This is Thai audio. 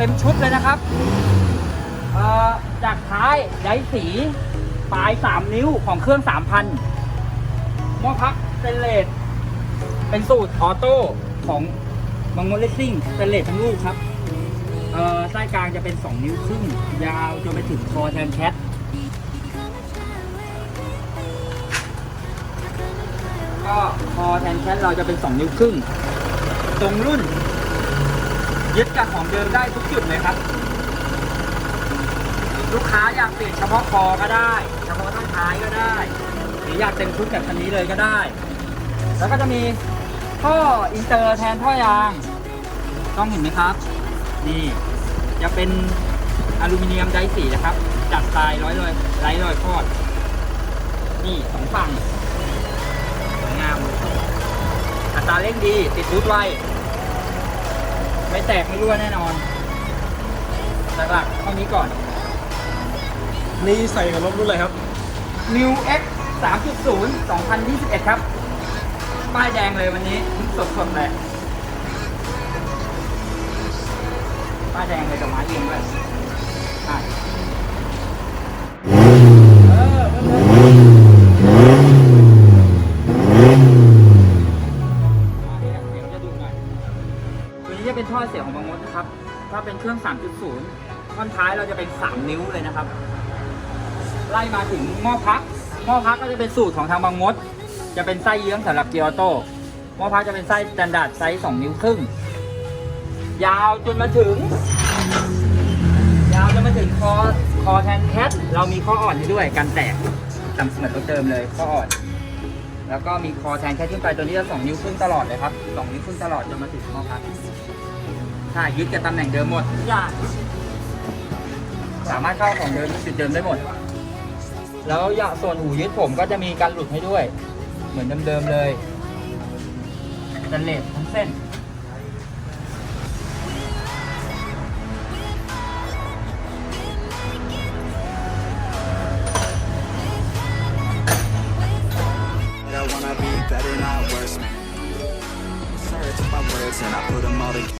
เต็มชุดเลยนะครับจากท้ายไดสีปลาย 3 นิ้วของเครื่อง 3,000หม้อพักสเตนเลสเป็นสูตรออโต้ของมังงเลสซิ่งสเตนเลสทั้งลูกครับไส้กลางจะเป็น 2 นิ้วครึ่งยาวจนไปถึงคอแทนแคทก็คอแทนแคทเราจะเป็น 2 นิ้วครึ่ง ตรงรุ่น ยึดกับของเดิมได้ทุกจุดเลยครับ ลูกค้าอยากเปลี่ยนเฉพาะคอก็ได้ เฉพาะท้ายท้ายก็ได้หรืออยากเต็มชุดแบบคันนี้เลยก็ได้ แล้วก็จะมีท่ออินเตอร์แทนท่อยาง ต้องเห็นไหมครับ นี่จะเป็นอลูมิเนียมไดสีนะครับ จัดทรายร้อยรอยไร้รอยคอด นี่สองฝั่งสวยงามอัตราเร่งดี ติดรูดไว แตกไม่รั่วแน่นอนหลักๆเท่านี้ก่อน นี่ใส่กับรถรุ่นอะไรครับ New X 3.0 2021 ครับ ป้ายแดงเลยวันนี้สดๆเลยป้ายแดงเลยดอกไม้เองด้วย อเสียของบางมดนะครับ ถ้าเป็นเครื่อง 3.0 ท่อนท้ายเราจะเป็น 3 นิ้วเลยนะครับ ไล่มาถึงหม้อพัก หม้อพักก็จะเป็นสูตรของทางบางมด จะเป็นไส้เยื้องสำหรับเกียร์ออโต้หม้อพักจะเป็นไส้สแตนดาร์ดไซส์2นิ้วครึ่ง ยาวจนมาถึง ยาวจนมาถึงคอ คอแทนแคทเรามีข้ออ่อนให้ด้วยกันแตกจำเหมือนตัวเดิมเลยข้ออ่อนแล้วก็มีคอแทนแคทขึ้นไปตัวนี้จะ2นิ้วครึ่งตลอดเลยครับ2นิ้วครึ่งตลอดจนมาถึงหม้อพัก ใช่ยึดกับตำแหน่งเดิมหมดทุกอย่างสามารถเข้าของเดิมจุดเดิมได้หมด แล้วอย่าส่วนหูยึดผมก็จะมีการหลุดให้ด้วย เหมือนเดิมๆเลยสแตนเลสทั้งเส้น I wanna be better, not worse, man. Sorry to my words and I put them all together.